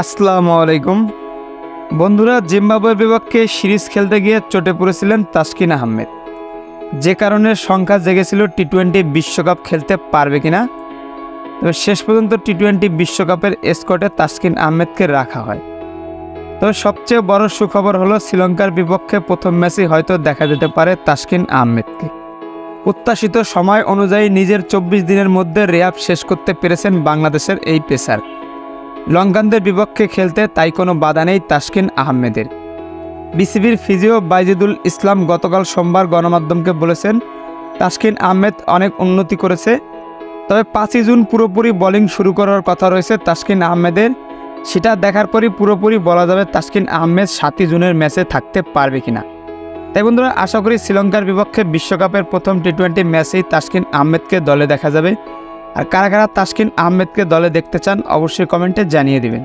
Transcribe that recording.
আসসালামু আলাইকুম। বন্ধুরা জিম্বাবুয়ের বিপক্ষে সিরিজ খেলতে গিয়ে চটে পড়েছিলেন তাসকিন আহমেদ। যে কারণে সংখ্যা জেগেছিল টি টোয়েন্টি বিশ্বকাপ খেলতে পারবে কিনা? তবে শেষ পর্যন্ত টি টোয়েন্টি বিশ্বকাপের স্কোয়াডে তাসকিন আহমেদকে রাখা হয়। তবে সবচেয়ে বড় সুখবর হলো, শ্রীলঙ্কার বিপক্ষে প্রথম ম্যাচে হয়তো দেখা যেতে পারে তাসকিন আহমেদকে। প্রত্যাশিত সময় অনুযায়ী নিজের চব্বিশ দিনের মধ্যে রেয়াব শেষ করতে পেরেছেন বাংলাদেশের এই পেসার। লঙ্কানদের বিপক্ষে খেলতে তাই কোনো বাধা নেই তাসকিন আহমেদের। বিসিবির ফিজিও বাইজিদুল ইসলাম গতকাল সোমবার গণমাধ্যমকে বলেছেন, তাসকিন আহমেদ অনেক উন্নতি করেছে, তবে পাঁচই জুন পুরোপুরি বোলিং শুরু করার কথা রয়েছে তাসকিন আহমেদের। সেটা দেখার পরই পুরোপুরি বলা যাবে তাসকিন আহমেদ সাতই জুনের ম্যাচে থাকতে পারবে কিনা। তাই বন্ধুরা, আশা করি শ্রীলঙ্কার বিপক্ষে বিশ্বকাপের প্রথম টি টোয়েন্টি ম্যাচেই তাসকিন আহমেদকে দলে দেখা যাবে। আর কারা কারা তাসকিন আহমেদকে দলে দেখতে চান অবশ্যই কমেন্টে জানিয়ে দিবেন।